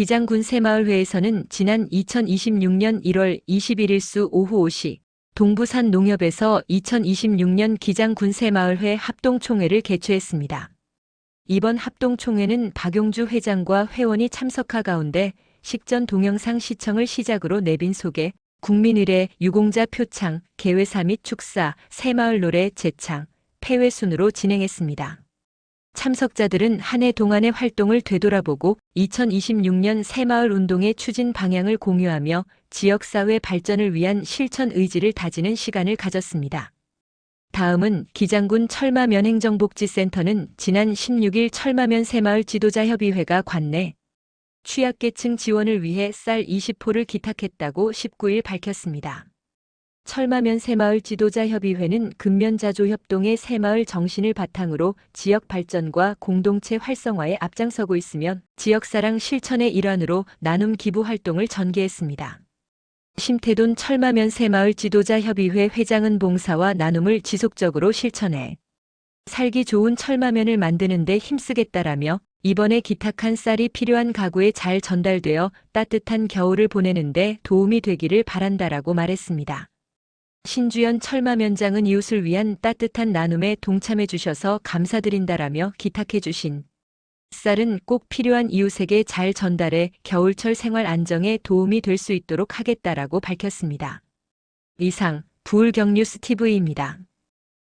기장군 새마을회에서는 지난 2026년 1월 21일 수 오후 5시 동부산 농협에서 2026년 기장군 새마을회 합동총회를 개최했습니다. 이번 합동총회는 박용주 회장과 회원이 참석하 가운데 식전 동영상 시청을 시작으로 내빈 소개, 국민의례, 유공자 표창, 개회사 및 축사, 새마을 노래 재창, 폐회 순으로 진행했습니다. 참석자들은 한 해 동안의 활동을 되돌아보고 2026년 새마을 운동의 추진 방향을 공유하며 지역사회 발전을 위한 실천 의지를 다지는 시간을 가졌습니다. 다음은 기장군 철마면 행정복지센터는 지난 16일 철마면 새마을 지도자협의회가 관내 취약계층 지원을 위해 쌀 20포를 기탁했다고 19일 밝혔습니다. 철마면 새마을 지도자협의회는 근면자조 협동의 새마을 정신을 바탕으로 지역 발전과 공동체 활성화에 앞장서고 있으며 지역사랑 실천의 일환으로 나눔 기부 활동을 전개했습니다. 심태돈 철마면 새마을 지도자협의회 회장은 봉사와 나눔을 지속적으로 실천해 살기 좋은 철마면을 만드는 데 힘쓰겠다라며 이번에 기탁한 쌀이 필요한 가구에 잘 전달되어 따뜻한 겨울을 보내는 데 도움이 되기를 바란다라고 말했습니다. 신주연 철마면장은 이웃을 위한 따뜻한 나눔에 동참해 주셔서 감사드린다라며 기탁해 주신 쌀은 꼭 필요한 이웃에게 잘 전달해 겨울철 생활 안정에 도움이 될 수 있도록 하겠다라고 밝혔습니다. 이상 부울경뉴스 TV입니다.